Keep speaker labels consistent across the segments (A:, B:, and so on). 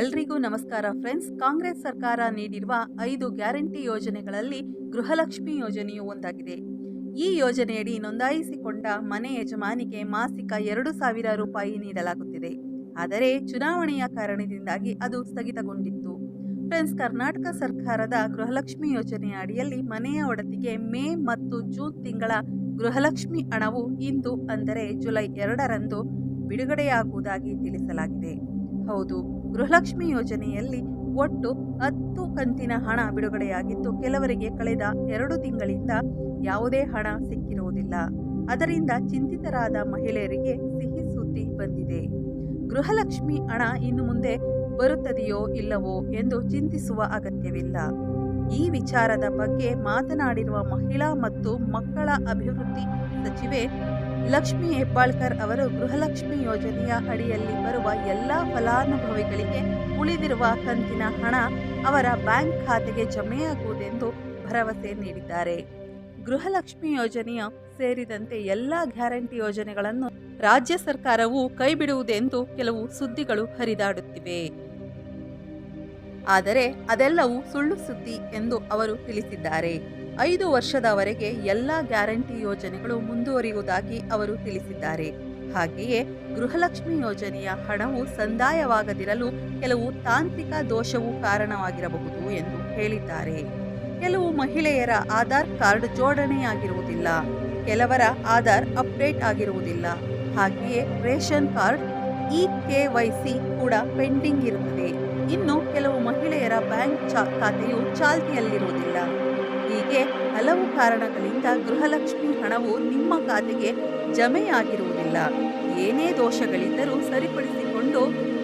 A: ಎಲ್ರಿಗೂ ನಮಸ್ಕಾರ ಫ್ರೆಂಡ್ಸ್. ಕಾಂಗ್ರೆಸ್ ಸರ್ಕಾರ ನೀಡಿರುವ ಐದು ಗ್ಯಾರಂಟಿ ಯೋಜನೆಗಳಲ್ಲಿ ಗೃಹಲಕ್ಷ್ಮಿ ಯೋಜನೆಯು ಒಂದಾಗಿದೆ. ಈ ಯೋಜನೆಯಡಿ ನೋಂದಾಯಿಸಿಕೊಂಡ ಮನೆ ಯಜಮಾನಿಗೆ ಮಾಸಿಕ ಎರಡು ಸಾವಿರ ರೂಪಾಯಿ ನೀಡಲಾಗುತ್ತಿದೆ. ಆದರೆ ಚುನಾವಣೆಯ ಕಾರಣದಿಂದಾಗಿ ಅದು ಸ್ಥಗಿತಗೊಂಡಿತ್ತು. ಫ್ರೆಂಡ್ಸ್, ಕರ್ನಾಟಕ ಸರ್ಕಾರದ ಗೃಹಲಕ್ಷ್ಮಿ ಯೋಜನೆಯ ಅಡಿಯಲ್ಲಿ ಮನೆಯ ಒಡತಿಗೆ ಮೇ ಮತ್ತು ಜೂನ್ ತಿಂಗಳ ಗೃಹಲಕ್ಷ್ಮಿ ಹಣವು ಇಂದು ಅಂದರೆ ಜುಲೈ ಎರಡರಂದು ಬಿಡುಗಡೆಯಾಗುವುದಾಗಿ ತಿಳಿಸಲಾಗಿದೆ. ಹೌದು, ಗೃಹಲಕ್ಷ್ಮಿ ಯೋಜನೆಯಲ್ಲಿ ಒಟ್ಟು ಹತ್ತು ಕಂತಿನ ಹಣ ಬಿಡುಗಡೆಯಾಗಿದ್ದು ಕೆಲವರಿಗೆ ಕಳೆದ ಎರಡು ತಿಂಗಳಿಂದ ಯಾವುದೇ ಹಣ ಸಿಕ್ಕಿರುವುದಿಲ್ಲ. ಅದರಿಂದ ಚಿಂತಿತರಾದ ಮಹಿಳೆಯರಿಗೆ ಸಿಹಿ ಸುದ್ದಿ ಬಂದಿದೆ. ಗೃಹಲಕ್ಷ್ಮಿ ಹಣ ಇನ್ನು ಮುಂದೆ ಬರುತ್ತದೆಯೋ ಇಲ್ಲವೋ ಎಂದು ಚಿಂತಿಸುವ ಅಗತ್ಯವಿಲ್ಲ. ಈ ವಿಚಾರದ ಬಗ್ಗೆ ಮಾತನಾಡಿರುವ ಮಹಿಳಾ ಮತ್ತು ಮಕ್ಕಳ ಅಭಿವೃದ್ಧಿ ಸಚಿವೆ ಲಕ್ಷ್ಮಿ ಹೆಬ್ಬಾಳ್ಕರ್ ಅವರು ಗೃಹಲಕ್ಷ್ಮಿ ಯೋಜನೆಯ ಅಡಿಯಲ್ಲಿ ಬರುವ ಎಲ್ಲ ಫಲಾನುಭವಿಗಳಿಗೆ ಉಳಿದಿರುವ ಕಂತಿನ ಹಣ ಅವರ ಬ್ಯಾಂಕ್ ಖಾತೆಗೆ ಜಮೆಯಾಗುವುದೆಂದು ಭರವಸೆ ನೀಡಿದ್ದಾರೆ. ಗೃಹಲಕ್ಷ್ಮಿ ಯೋಜನೆಯ ಸೇರಿದಂತೆ ಎಲ್ಲ ಗ್ಯಾರಂಟಿ ಯೋಜನೆಗಳನ್ನು ರಾಜ್ಯ ಸರ್ಕಾರವು ಕೈಬಿಡುವುದೆಂದು ಕೆಲವು ಸುದ್ದಿಗಳು ಹರಿದಾಡುತ್ತಿವೆ. ಆದರೆ ಅದೆಲ್ಲವೂ ಸುಳ್ಳು ಸುದ್ದಿ ಎಂದು ಅವರು ತಿಳಿಸಿದ್ದಾರೆ. ಐದು ವರ್ಷದವರೆಗೆ ಎಲ್ಲ ಗ್ಯಾರಂಟಿ ಯೋಜನೆಗಳು ಮುಂದುವರಿಯುವುದಾಗಿ ಅವರು ತಿಳಿಸಿದ್ದಾರೆ. ಹಾಗೆಯೇ ಗೃಹಲಕ್ಷ್ಮಿ ಯೋಜನೆಯ ಹಣವು ಸಂದಾಯವಾಗದಿರಲು ಕೆಲವು ತಾಂತ್ರಿಕ ದೋಷವು ಕಾರಣವಾಗಿರಬಹುದು ಎಂದು ಹೇಳಿದ್ದಾರೆ. ಕೆಲವು ಮಹಿಳೆಯರ ಆಧಾರ್ ಕಾರ್ಡ್ ಜೋಡಣೆಯಾಗಿರುವುದಿಲ್ಲ. ಕೆಲವರ ಆಧಾರ್ ಅಪ್ಡೇಟ್ ಆಗಿರುವುದಿಲ್ಲ. ಹಾಗೆಯೇ ration card E K Y C ಕೂಡ ಪೆಂಡಿಂಗ್ ಇರುತ್ತದೆ. ಇನ್ನು ಕೆಲವು ಮಹಿಳೆಯರ ಬ್ಯಾಂಕ್ ಖಾತೆಯು ಚಾಲ್ತಿಯಲ್ಲಿರುವುದಿಲ್ಲ. ಹೀಗೆ ಹಲವು ಕಾರಣಗಳಿಂದ ಗೃಹಲಕ್ಷ್ಮಿ ಹಣವು ನಿಮ್ಮ ಖಾತೆಗೆ ಜಮೆಯಾಗಿರುವುದಿಲ್ಲ. ಏನೇ ದೋಷಗಳಿದ್ದರೂ ಸರಿಪಡಿಸಿಕೊಂಡು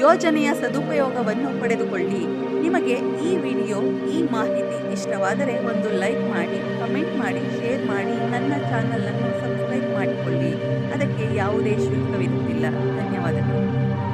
A: ಯೋಜನೆಯ ಸದುಪಯೋಗವನ್ನು ಪಡೆದುಕೊಳ್ಳಿ. ನಿಮಗೆ ಈ ವಿಡಿಯೋ, ಈ ಮಾಹಿತಿ ಇಷ್ಟವಾದರೆ ಒಂದು ಲೈಕ್ ಮಾಡಿ, ಕಮೆಂಟ್ ಮಾಡಿ, ಶೇರ್ ಮಾಡಿ, ನನ್ನ ಚಾನಲನ್ನು ಸಬ್ಸ್ಕ್ರೈಬ್ ಮಾಡಿಕೊಳ್ಳಿ. ಅದಕ್ಕೆ ಯಾವುದೇ ಶುಲ್ಕವಿರುವುದಿಲ್ಲ. ಧನ್ಯವಾದಗಳು.